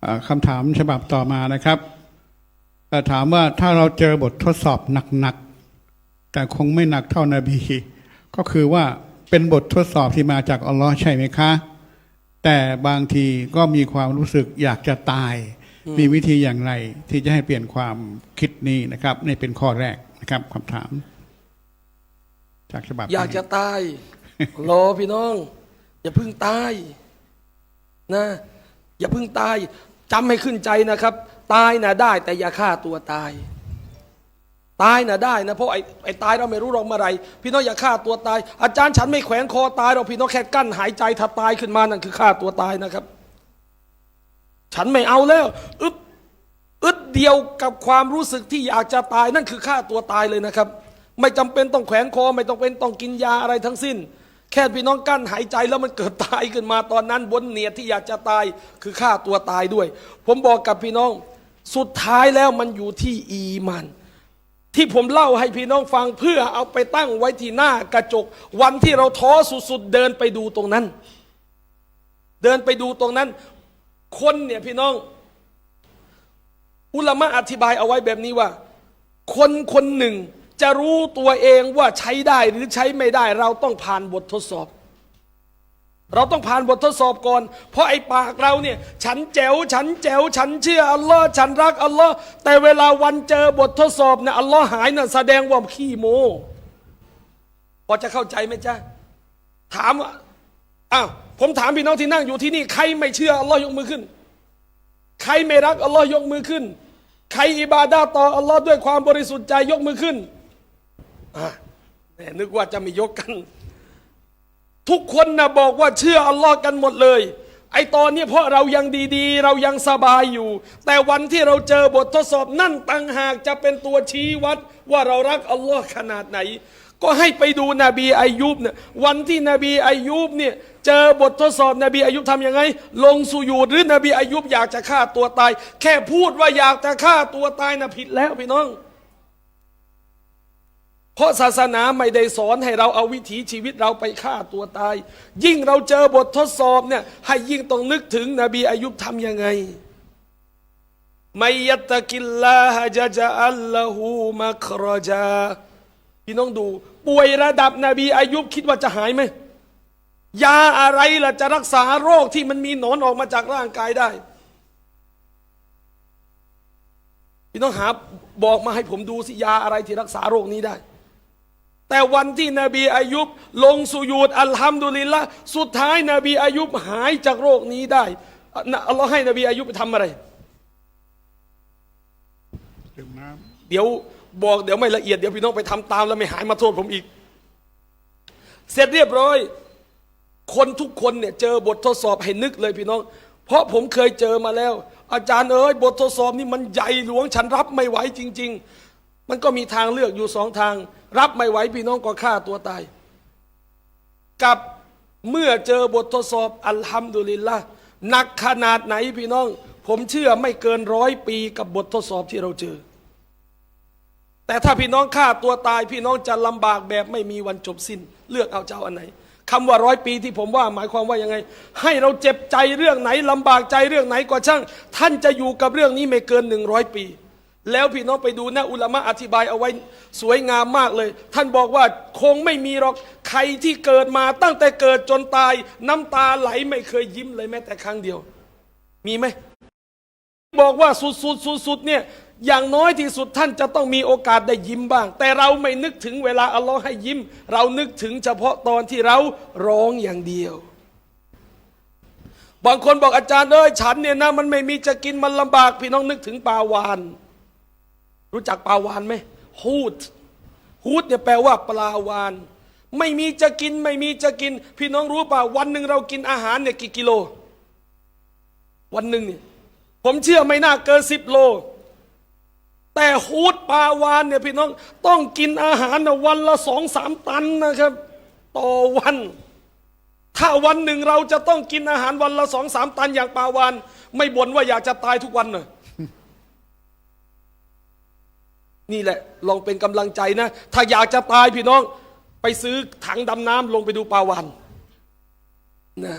เอ่อคำถามฉบับต่อมานะครับเอ่อถามว่าถ้าเราเจอบททดสอบหนักๆ แต่คงไม่หนักเท่านาบี ก็คือว่าเป็นบททดสอบที่มาจากอัลลอฮ์ใช่ไหมคะ แต่บางทีก็มีความรู้สึกอยากจะตาย มีวิธีอย่างไรที่จะให้เปลี่ยนความคิดนี้นะครับนี่เป็นข้อแรกนะครับคำถาม จากฉบับอยากจะตายรอพี่น้อง อย่าเพึ่งตายนะ อย่าเพึ่งตายจำให้ขึ้นใจนะครับ ตายนะได้ แต่อย่าฆ่าตัวตาย ตายนะได้นะเพราะไอ้ไอ้ตายเราไม่รู้หรอกเมื่อไรพี่น้องอย่าฆ่าตัวตาย อาจารย์ฉันไม่แขวนคอตายหรอกพี่น้องแค่กั้นหายใจถ้าตายขึ้นมานั่นคือฆ่าตัวตายนะครับ ฉันไม่เอาแล้วอึดอึดเดียวกับความรู้สึกที่อยากจะตายนั่นคือฆ่าตัวตายเลยนะครับ ไม่จำเป็นต้องแขวนคอ ไม่ต้องเป็นต้องกินยาอะไรทั้งสิ้น แค่พี่น้องกั้นหายใจแล้วมันเกิดตายขึ้นมาตอนนั้นบนเนียดที่อยากจะตายคือฆ่าตัวตายด้วย ผมบอกกับพี่น้องสุดท้ายแล้วมันอยู่ที่อีมานที่ผมเล่าให้พี่น้องฟังเพื่อเอาไปตั้งไว้ที่หน้ากระจก วันที่เราท้อสุดๆเดินไปดูตรงนั้น เดินไปดูตรงนั้น คนเนี่ยพี่น้อง อุลามะอธิบายเอาไว้แบบนี้ว่า คนคนหนึ่ง จะรู้ตัวเองว่าใช้ได้หรือใช้ไม่ได้ เราต้องผ่านบททดสอบ เราต้องผ่านบททดสอบก่อน เพราะไอ้ปากเราเนี่ย ฉันแจ๋วฉันแจ๋วฉันเชื่ออัลลอฮ์ฉันรักอัลลอฮ์แต่เวลาวันเจอบททดสอบเนี่ยอัลลอฮ์หายน่ะแสดงว่าขี้โมพอจะเข้าใจไหมจ๊ะถามว่าอ้าวผมถามพี่น้องที่นั่งอยู่ที่นี่ใครไม่เชื่ออัลลอฮ์ยกมือขึ้น ใครไม่รักอัลลอฮ์ยกมือขึ้น ใครอิบาดาต่ออัลลอฮ์ด้วยความบริสุทธิ์ใจยกมือขึ้น นึกว่าจะไม่ยกกัน ทุกคนนะบอกว่าเชื่ออัลลอฮ์กันหมดเลย ไอตอนนี้เพราะเรายังดีๆ เรายังสบายอยู่ แต่วันที่เราเจอบททดสอบนั่นต่างหากจะเป็นตัวชี้วัด ว่าเรารักอัลลอฮ์ขนาดไหน ก็ให้ไปดูนบีอายุบเนี่ยวันที่นบีอายุบเนี่ยเจอบททดสอบนบีอายุบทำยังไง ลงสุญูดหรือนบีอายุบอยากจะฆ่าตัวตาย แค่พูดว่าอยากจะฆ่าตัวตายนะผิดแล้วพี่น้อง เพราะศาสนาไม่ได้สอนให้เราเอาวิถีชีวิตเราไปฆ่าตัวตาย ยิ่งเราเจอบททดสอบเนี่ยให้ยิ่งต้องนึกถึงนบีอายุบทำยังไงไม่ยัตตะกิลลาฮะจะจะอัลลอฮูมัครจาพี่น้องดู ป่วยระดับนบีอายุบคิดว่าจะหายไหมยาอะไรล่ะจะรักษาโรคที่มันมีหนอนออกมาจากร่างกายได้ พี่น้องหาบอกมาให้ผมดูสิยาอะไรที่รักษาโรคนี้ได้ แต่วันที่นบีอายุบลงสุญูดอัลฮัมดุลิลละสุดท้ายนบีอายุบหายจากโรคนี้ได้นะอัลลอฮ์ให้นบีอายุบไปทำอะไรดื่มน้เดี๋ยวบอกเดี๋ยวไม่ละเอียดเดี๋ยวพี่น้องไปทำตามแล้วไม่หายมาโทษผมอีก เสร็จเรียบร้อย คนทุกคนเนี่ยเจอบททดสอบให้นึกเลยพี่น้อง เพราะผมเคยเจอมาแล้ว อาจารย์เอ้ยบททดสอบนี่มันใหญ่หลวงฉันรับไม่ไหวจริง ๆ มันก็มีทางเลือกอยู่สองทาง รับไม่ไหวพี่น้องก็ฆ่าตัวตาย กับเมื่อเจอบททดสอบอัลฮัมดุลิลละหนักขนาดไหนพี่น้อง ผมเชื่อไม่เกินร้อยปีกับบททดสอบที่เราเจอ แต่ถ้าพี่น้องฆ่าตัวตาย พี่น้องจะลำบากแบบไม่มีวันจบสิ้น เลือกเอาเจ้าอันไหนคำว่าร้อยปีที่ผมว่าหมายความว่ายังไง ให้เราเจ็บใจเรื่องไหนลำบากใจเรื่องไหนก็ช่าง ท่านจะอยู่กับเรื่องนี้ไม่เกินหนึ่งร้อยปี แล้วพี่น้องไปดูนะอุลามะอธิบายเอาไว้สวยงามมากเลย ท่านบอกว่าคงไม่มีหรอกใครที่เกิดมาตั้งแต่เกิดจนตาย น้ำตาไหลไม่เคยยิ้มเลยแม้แต่ครั้งเดียว มีไหมบอกว่าสุดสุดสุดสุดเนี่ยอย่างน้อยที่สุดท่านจะต้องมีโอกาสได้ยิ้มบ้าง แต่เราไม่นึกถึงเวลาอัลลอฮ์ให้ยิ้ม เรานึกถึงเฉพาะตอนที่เราร้องอย่างเดียว บางคนบอกอาจารย์เอ้ยฉันเนี่ยนะมันไม่มีจะกินมันลำบากพี่น้องนึกถึงปลาวาน รู้จักปลาวานไหมฮูดฮูดเนี่ยแปลว่าปลาวาน ไม่มีจะกินไม่มีจะกิน พี่น้องรู้ป่าวันหนึ่งเรากินอาหารเนี่ยกี่กิโล วันหนึ่งเนี่ยผมเชื่อไม่น่าเกินสิบโล แต่ฮูดปลาวานเนี่ยพี่น้องต้องกินอาหารนะวันละสองสามตันนะครับ ต่อวัน ถ้าวันหนึ่งเราจะต้องกินอาหารวันละสองสามตันอย่างปลาวาน ไม่บ่นว่าอยากจะตายทุกวันเนอะ นี่แหละลองเป็นกำลังใจนะ ถ้าอยากจะตายพี่น้อง ไปซื้อถังดำน้ำลงไปดูปลาวานนะ